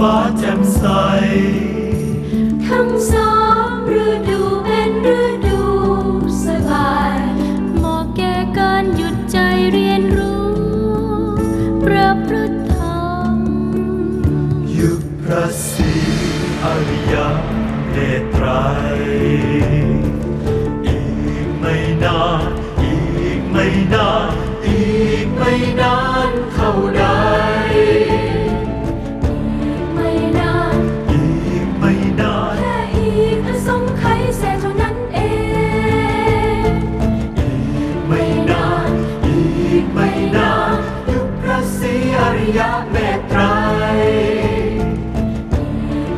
ฟ้าแจ่มใส นานเท่าใดไม่นานอีกไม่นาน แค่อีกอสงไขยเศษเท่านั้นเอง อีกไม่นาน อีกไม่นาน ยุคพระศรีอริยเมตไตรย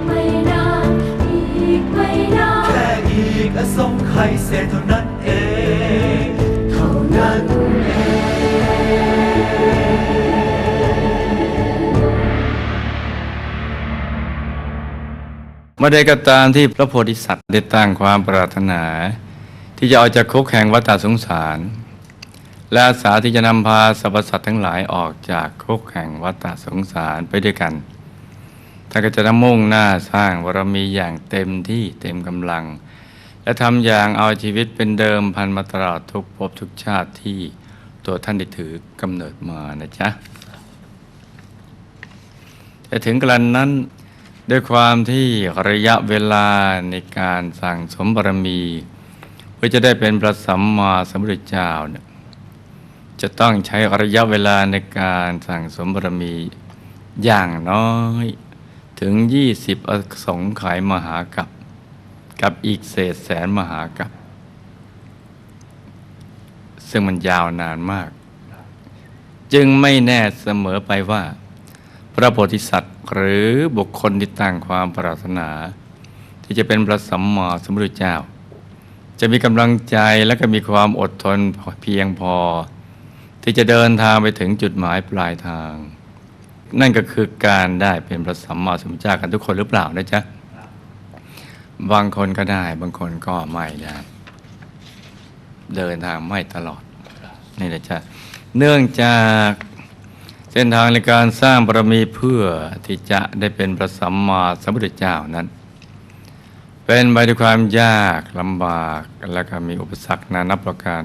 ไม่นาน อีกไม่นาน แค่อีกอสงไขยเศษเท่านั้น มื่อใดก็ตามที่พระโพธิสัตว์ได้ตั้งความปรารถนา ที่จะออกจากคุกแห่งวัฏสงสาร และอาสาที่จะนำพาสรรพสัตว์ทั้งหลายออกจากคุกแห่งวัฏสงสารไปด้วยกันท่านก็จะนมุ่งหน้าสร้างบารมีอย่างเต็มที่เต็มกำลัง และทำอย่างเอาชีวิตเป็นเดิมพันมาตลอดทุกภพทุกชาติที่ตัวท่านได้ถือกำเนิดมานะจ๊ะแต่ถึงกระนั้น ด้วยความที่ระยะเวลาในการสั่งสมบารมี เพื่อจะได้เป็นพระสัมมาสัมพุทธเจ้าเนี่ยจะต้องใช้ระยะเวลาในการสั่งสมบารมีอย่างน้อยถึง 20 อสงไขยมหากับ กับอีกเศษแสนมหากับ ซึ่งมันยาวนานมาก จึงไม่แน่เสมอไปว่า พระโพธิสัตว หรือบุคคลที่ตั้งความปรารถนา ที่จะเป็นพระสัมมาสัมพุทธเจ้า จะมีกำลังใจและก็มีความอดทนเพียงพอ ที่จะเดินทางไปถึงจุดหมายปลายทาง นั่นก็คือการได้เป็นพระสัมมาสัมพุทธเจ้ากันทุกคนหรือเปล่านะจ๊ะบางคนก็ได้บางคนก็ไม่ได้เดินทางไม่ตลอดนี่แหละจ้ะเนื่องจาก เส้นทางในการสร้างบารมีเพื่อที่จะได้เป็นพระสัมมาสัมพุทธเจ้านั้น เป็นไปด้วยความยากลำบากและก็มีอุปสรรคนานับประการ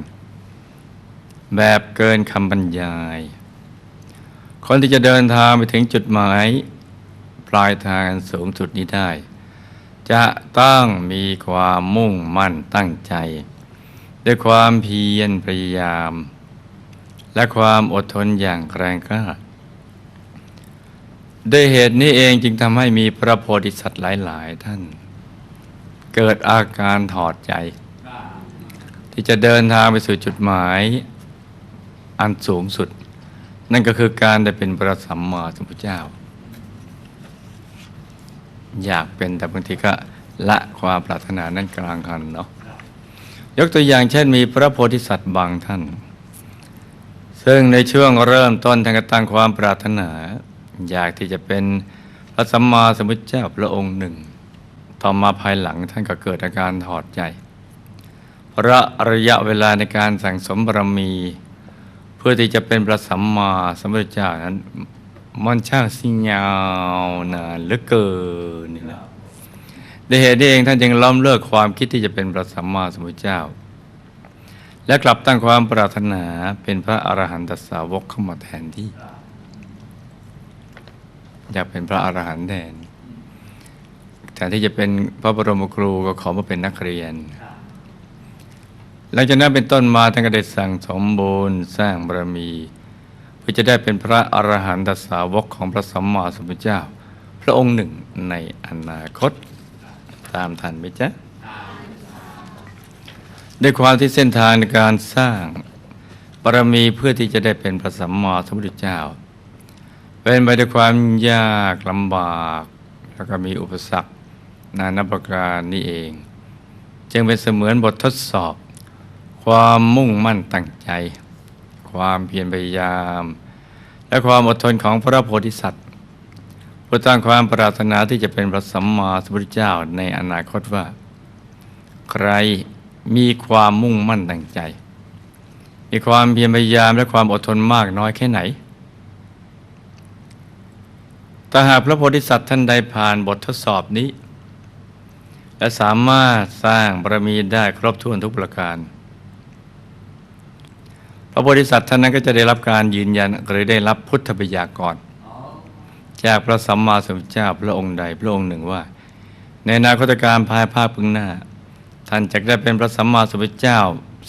แบบเกินคำบรรยาย คนที่จะเดินทางไปถึงจุดหมาย ปลายทางสูงสุดนี้ได้ จะต้องมีความมุ่งมั่นตั้งใจ ด้วยความเพียรพยายาม และความอดทนอย่างแรงกล้าด้วยเหตุนี้เองจึงทำให้มีพระโพธิสัตว์หลาย ๆ ท่าน เกิดอาการถอดใจ ที่จะเดินทางไปสู่จุดหมาย อันสูงสุด นั่นก็คือการได้เป็นพระสัมมาสัมพุทธเจ้า อยากเป็นแต่บางทีก็ละความปรารถนานั้นกลางคันเนาะยกตัวอย่างเช่นมีพระโพธิสัตว์บางท่าน ซึ่งในช่วงเริ่มต้นท่านก็ตั้งความปรารถนา อยากที่จะเป็นพระสัมมาสัมพุทธเจ้าพระองค์หนึ่ง ต่อมาภายหลังท่านก็เกิดอาการถอดใจ เพราะระยะเวลาในการสั่งสมบารมี เพื่อที่จะเป็นพระสัมมาสัมพุทธเจ้านั้นมันช่างสิยาวนานเหลือเกินนี่นะด้วยเหตุนี้เองท่านจึงล้อมเลิกความคิดที่จะเป็นพระสัมมาสัมพุทธเจ้า และกลับตั้งความปรารถนาเป็นพระอรหันตสาวกเข้ามาแทนที่ อยากเป็นพระอรหันต์แทนแทนที่จะเป็นพระบรมครูก็ขอมาเป็นนักเรียน หลังจากนั้นเป็นต้นมาท่านก็ได้สั่งสมบูรณ์สร้างบารมี เพื่อจะได้เป็นพระอรหันตสาวกของพระสัมมาสัมพุทธเจ้า พระองค์หนึ่งในอนาคตตามทันไหมจ๊ะ ด้วยความที่เส้นทางในการสร้างบารมีเพื่อที่จะได้เป็นพระสัมมาสัมพุทธเจ้า เป็นไปด้วยความยากลำบาก แล้วก็มีอุปสรรคนานาประการนี่เอง จึงเป็นเสมือนบททดสอบ ความมุ่งมั่นตั้งใจ ความเพียรพยายาม และความอดทนของพระโพธิสัตว์ผู้ตั้งความปรารถนาที่จะเป็นพระสัมมาสัมพุทธเจ้าในอนาคตว่า ใคร มีความมุ่งมั่นตั้งใจ มีความเพียรพยายามและความอดทนมากน้อยแค่ไหนถ้าหากพระโพธิสัตว์ท่านใดผ่านบททดสอบนี้ และสามารถสร้างบารมีได้ครบถ้วนทุกประการ พระโพธิสัตว์ท่านนั้นก็จะได้รับการยืนยันหรือได้รับพุทธบัญญัติก่อนจากพระสัมมาสัมพุทธเจ้าพระองค์ใดพระองค์หนึ่งว่า ในอนาคตการภายภาคพึงหน้า ท่านจะได้เป็นพระสัมมาสัมพุทธเจ้า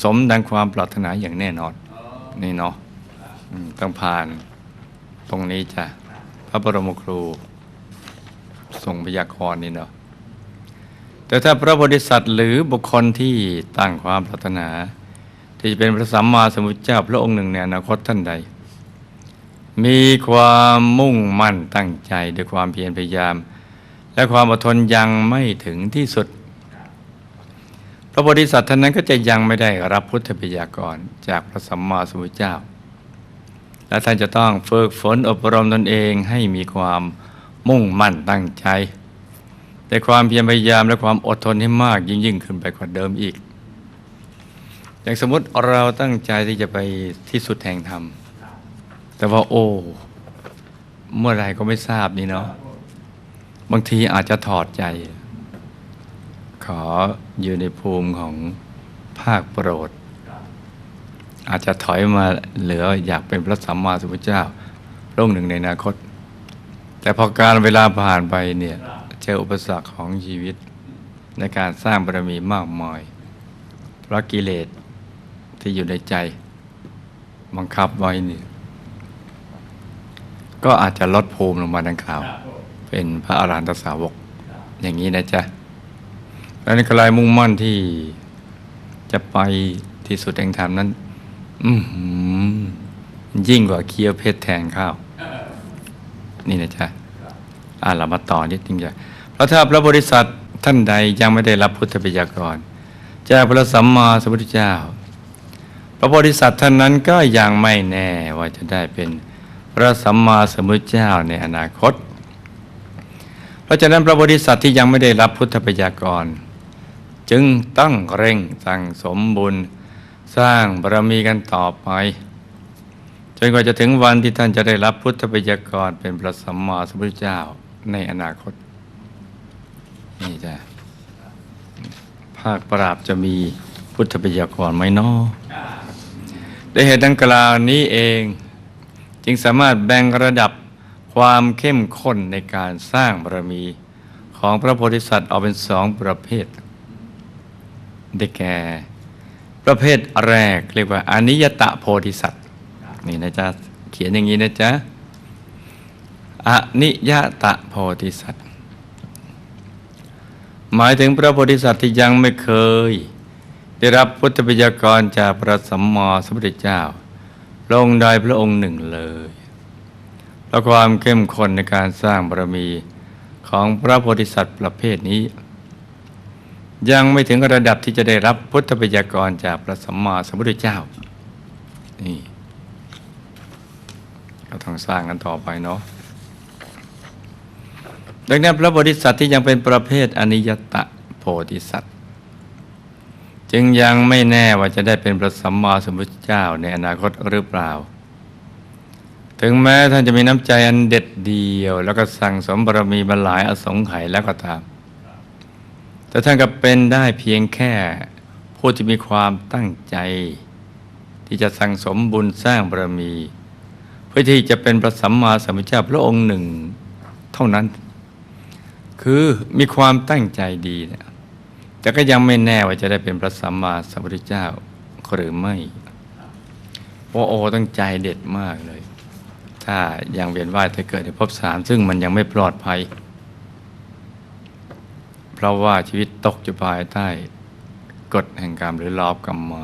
สมดังความปรารถนาอย่างแน่นอน นี่เนาะต้องผ่านตรงนี้จ้ะ พระบรมครูทรงพยากรณ์นี่เนาะแต่ถ้าพระโพธิสัตว์หรือบุคคลที่ตั้งความปรารถนา ที่จะเป็นพระสัมมาสัมพุทธเจ้า พระองค์หนึ่งในอนาคตท่านใด มีความมุ่งมั่นตั้งใจด้วยความเพียรพยายาม และความอดทนยังไม่ถึงที่สุด ระโพธิสัตว์ท่านนั้นก็จะยังไม่ได้รับพุทธปิยากรจากพระสัมมาสัมพุทธเจ้า และท่านจะต้องฝึกฝนอบรมตนเองให้มีความมุ่งมั่นตั้งใจในความเพียรพยายามและความอดทนให้มากยิ่งยิ่งขึ้นไปกว่าเดิมอีก อย่างสมมติเราตั้งใจที่จะไปที่สุดแห่งธรรม แต่ว่าโอ้ เมื่อไรก็ไม่ทราบนี่เนาะบางทีอาจจะถอดใจ ขออยู่ในภูมิของภาคโปรด อาจจะถอยมาเหลืออยากเป็นพระสัมมาสัมพุทธเจ้าระองหนึ่งในอนาคต แต่พอการเวลาผ่านไปเนี่ยเจออุปสรรคของชีวิต ในการสร้างบารมีมากมายเพราะกิเลสที่อยู่ในใจ บังคับไว้เนี่ยก็อาจจะลดภูมิลงมาดังกล่าว เป็นพระอารหันตสาวก อย่างนี้นะจ๊ะ แล้วในกลายมุ่งมั่นที่จะไปที่สุดแห่งธรรมนั้น อืยิ่งกว่าเคี้ยวเพชรแทนข้าว นี่นะจ๊ะอ่าเรามาต่อนิดนึงจ้ะเพราะถ้าพระบริษัทท่านใดยังไม่ได้รับพุทธปิยากรจากพระสัมมาสัมพุทธเจ้า พระโพธิสัตว์ท่านนั้นก็ยังไม่แน่ว่าจะได้เป็นพระสัมมาสัมพุทธเจ้าในอนาคต เพราะฉะนั้นพระโพธิสัตว์ที่ยังไม่ได้รับพุทธปัญญากร จึงต้องเร่งสั่งสมบุญ สร้างบารมีกันต่อไปจนกว่าจะถึงวันที่ท่านจะได้รับพุทธปัญญากรเป็นพระสัมมาสัมพุทธเจ้าในอนาคต นี่จ้ะภาคปราบจะมีพุทธปัญญากรไหมนาะด้เหตุดังกล่าวนี้เอง จึงสามารถแบ่งระดับความเข้มข้นในการสร้างบารมีของพระโพธิสัตว์ออกเป็นสองประเภท ได้แก่ ประเภทแรกเรียกว่าอนิยตะโพธิสัตว์นี่นะจ๊ะเขียนอย่างนี้นะจ๊ะอนิยตะโพธิสัตว์ หมายถึงพระโพธิสัตว์ที่ยังไม่เคย ได้รับพุทธปิยากรจากพระสัมมาสัมพุทธเจ้าพระองค์ใดพระองค์หนึ่งเลยและความเข้มข้นในการสร้างบารมีของพระโพธิสัตว์ประเภทนี้ ยังไม่ถึงระดับที่จะได้รับพุทธปิยากรจากพระสัมมาสัมพุทธเจ้า นี่ก็ต้องสร้างกันต่อไปเนาะดังนั้นพระโพธิสัตว์ที่ยังเป็นประเภทอนิยตะโพธิสัตว์ จึงยังไม่แน่ว่าจะได้เป็นพระสัมมาสัมพุทธเจ้าในอนาคตหรือเปล่า ถึงแม้ท่านจะมีน้ำใจอันเด็ดเดียว แล้วก็สั่งสมบารมีมาหลายอสงไขยแล้วก็ตาม แต่ท่านก็เป็นได้เพียงแค่ผู้ที่มีความตั้งใจ ที่จะสั่งสมบุญสร้างบารมี เพื่อที่จะเป็นพระสัมมาสัมพุทธเจ้าพระองค์หนึ่ง เท่านั้น คือมีความตั้งใจดีแต่ก็ยังไม่แน่ว่าจะได้เป็นพระสัมมาสัมพุทธเจ้าหรือไม่โอ้โอต้องใจเด็ดมากเลย ถ้ายังเวียนว่ายถ้าเกิดในภพสามซึ่งมันยังไม่ปลอดภัย เพราะว่าชีวิตตกอยู่ภายใต้กฎแห่งกรรมหรือรอบกรรมมา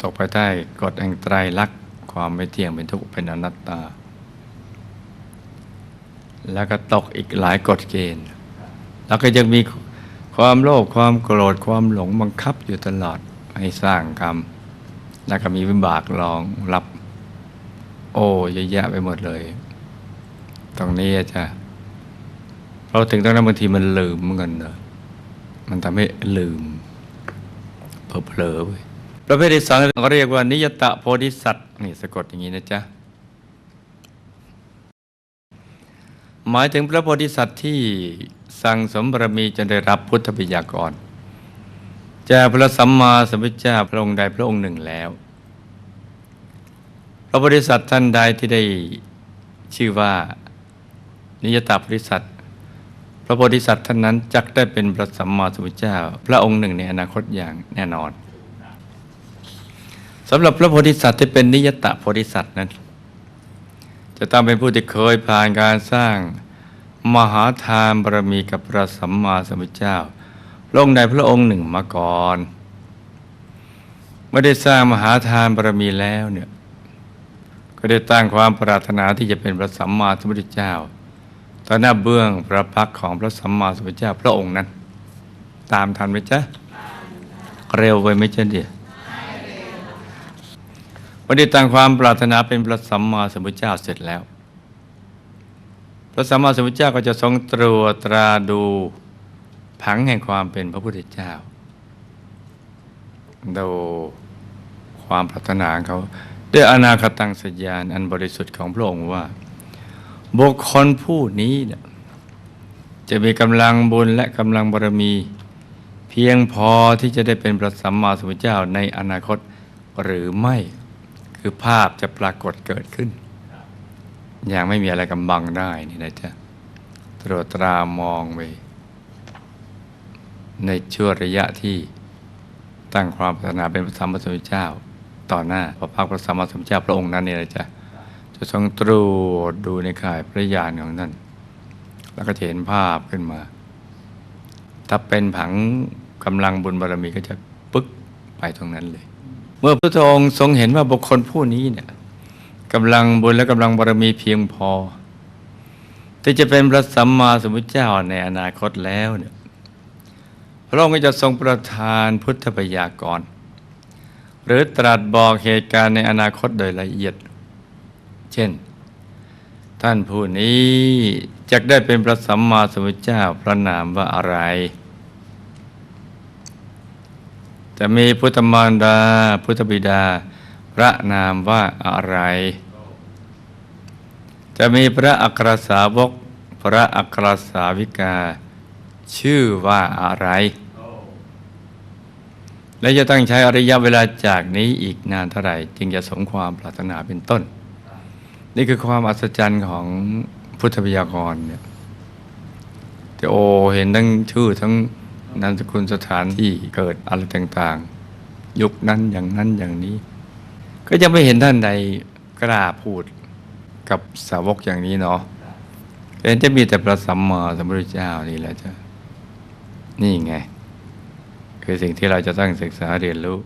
ตกภายใต้กฎแห่งไตรลักษณ์ความไม่เที่ยงเป็นทุกข์เป็นอนัตตา แล้วก็ตกอีกหลายกฎเกณฑ์ แล้วก็ยังมีความโลภความโกรธความหลงบังคับอยู่ตลอดให้สร้างกรรม แล้วก็มีวิบากรองรับ โอ้เยอะแยะไปหมดเลย ตรงนี้จะ เราถึงตรงนั้นบางทีมันลืมเหมือนกันเนะมันทำให้ลืมเผลอไปประเภทที่สองเขาเรียกว่านิยตะโพธิสัตว์นี่สะกดอย่างนี้นะจ๊ะหมายถึงพระโพธิสัตว์ที่สั่งสมบารมีจนได้รับพุทธปิยากรจากพระสัมมาสัมพุทธเจ้าพระองค์ใดพระองค์หนึ่งแล้ว พระโพธิสัตว์ท่านใดที่ได้ชื่อว่านิยตาโพธิสัตว์ ระโพธิสัตว์ท่านนั้นจักได้เป็นพระสัมมาสัมพุทธเจ้า พระองค์หนึ่งในอนาคตอย่างแน่นอนสำหรับพระโพธิสัตว์ที่เป็นนิยตะโพธิสัตว์นั้น จะต้องเป็นผู้ที่เคยผ่านการสร้างมหาทานบารมีกับพระสัมมาสัมพุทธเจ้าพระองค์ใดพระองค์หนึ่งมาก่อนไม่ได้สร้างมหาทานบารมีแล้วเนี่ยก็ได้ตั้งความปรารถนาที่จะเป็นพระสัมมาสัมพุทธเจ้า ต่อหน้าเบื้องพระพักของพระสัมมาสัมพุทธเจ้าพระองค์นั้น ตามทันไหมจ๊ะ เร็วไปไหมจ๊ะเดียวันนี้ตั้งความปรารถนาเป็นพระสัมมาสัมพุทธเจ้าเสร็จแล้ว พระสัมมาสัมพุทธเจ้าก็จะทรงตรวจตราดูผังแห่งความเป็นพระพุทธเจ้า ดูความปรารถนาเขาด้วยอนาคตังสัญญาณอันบริสุทธิ์ของพระองค์ว่า บุคคลผู้นี้เนี่ยจะมีกำลังบุญและกำลังบารมี เพียงพอที่จะได้เป็นพระสัมมาสัมพุทธเจ้าในอนาคตหรือไม่คือภาพจะปรากฏเกิดขึ้น อย่างไม่มีอะไรกำบังได้นี่นะจ๊ะตรวจตรามองไปในช่วงระยะที่ตั้งความปรารถนาเป็นพระสัมมาสัมพุทธเจ้า ต่อหน้าพระพักตร์พระสัมมาสัมพุทธเจ้าพระองค์นั้นนี่นะจ๊ะ จะทรงตรวจดูในข่ายพระญาณของท่าน แล้วก็จะเห็นภาพขึ้นมา ถ้าเป็นผังกำลังบุญบารมีก็จะปึ๊กไปตรงนั้นเลย เมื่อพระองค์ทรงเห็นว่าบุคคลผู้นี้เนี่ยกำลังบุญและกำลังบารมีเพียงพอ ที่จะเป็นพระสัมมาสัมพุทธเจ้าในอนาคตแล้วเนี่ยพระองค์ก็จะทรงประทานพุทธปยากร หรือตรัสบอกเหตุการณ์ในอนาคตโดยละเอียด เช่น ท่านผู้นี้จะได้เป็นพระสัมมาสัมพุทธเจ้าพระนามว่าอะไร จะมีพุทธมารดา พุทธบิดา พระนามว่าอะไร จะมีพระอัครสาวก พระอัครสาวิกา ชื่อว่าอะไรและจะต้องใช้อระยะเวลาจากนี้อีกนานเท่าไหร่ จึงจะสมความปรารถนาเป็นต้น นี่คือความอัศจรรย์ของพุทธพยากรเนี่ยแต่โอเห็นทั้งชื่อทั้งนามสกุลสถานที่เกิดอะไรต่างๆ ยุคนั้นอย่างนั้นอย่างนี้ ก็ยังไม่เห็นท่านใดกล้าพูดกับสาวกอย่างนี้เนาะเห็นจะมีแต่พระสัมมาสัมพุทธเจ้านี่แหละจ้ะนี่ไง คือสิ่งที่เราจะต้องศึกษาเรียนรู้